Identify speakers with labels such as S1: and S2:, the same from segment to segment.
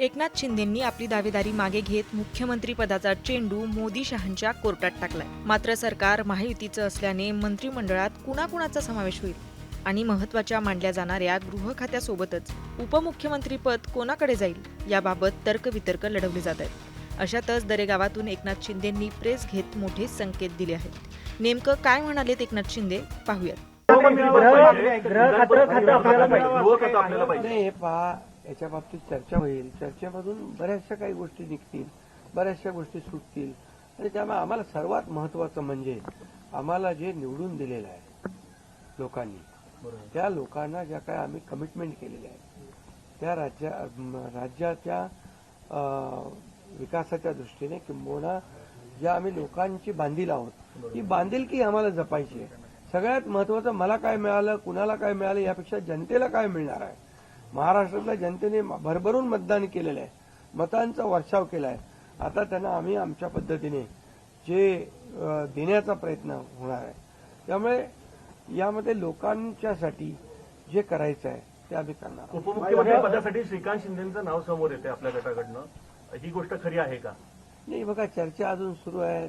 S1: एकनाथ शिंदेंनी आपली दावेदारी मागे घेत मुख्यमंत्री पदाचा चेंडू मोदी शहांच्या कोर्टात टाकलाय. मात्र सरकार महायुतीचं असल्याने मंत्रिमंडळात कुणाकुणाचा समावेश होईल? आणि महत्त्वाच्या मानल्या जाणाऱ्या गृह खात्यासोबतच उपमुख्यमंत्रीपद कोणाकडे जाईल? याबाबत तर्कवितर्क लढवले जात आहेत. अशातच दरेगावातून एकनाथ शिंदेंनी प्रेस घेत मोठे संकेत दिले आहेत. नेमकं काय म्हणालेत एकनाथ शिंदे? पाहूयात.
S2: याच्या बाबतीत चर्चा होईल. चर्चेमधून बऱ्याचशा काही गोष्टी निघतील बऱ्याचशा गोष्टी सुटतील. आणि त्यामुळे आम्हाला सर्वात महत्वाचं म्हणजे आम्हाला जे निवडून दिलेलं आहे लोकांनी त्या लोकांना ज्या काही आम्ही कमिटमेंट केलेल्या आहेत त्या राज्या राज्याच्या विकासाच्या दृष्टीने किंबहुना ज्या आम्ही लोकांची बांधील आहोत ती बांधिलकी आम्हाला जपायची आहे. सगळ्यात महत्वाचं मला काय मिळालं कुणाला काय मिळालं यापेक्षा जनतेला काय मिळणार आहे? महाराष्ट्रातल्या जनतेने भरभरून मतदान केलेलं आहे. मतांचा वर्षाव केला आहे आता त्यांना आम्ही आमच्या पद्धतीने जे देण्याचा प्रयत्न होणार आहे. त्यामुळे यामध्ये लोकांच्यासाठी जे करायचं आहे ते आम्ही करणार आहोत.
S3: उपमुख्यमंत्री पदासाठी श्रीकांत शिंदेचं नाव समोर येते आपल्या गटाकडनं. ही गोष्ट खरी आहे का?
S2: नाही बघा चर्चा अजून सुरू आहे.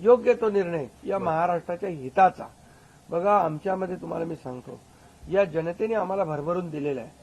S2: योग्य तो निर्णय या महाराष्ट्राच्या हिताचा. बघा आमच्यामध्ये तुम्हाला मी सांगतो या जनतेने आम्हाला भरभरून दिलेला आहे.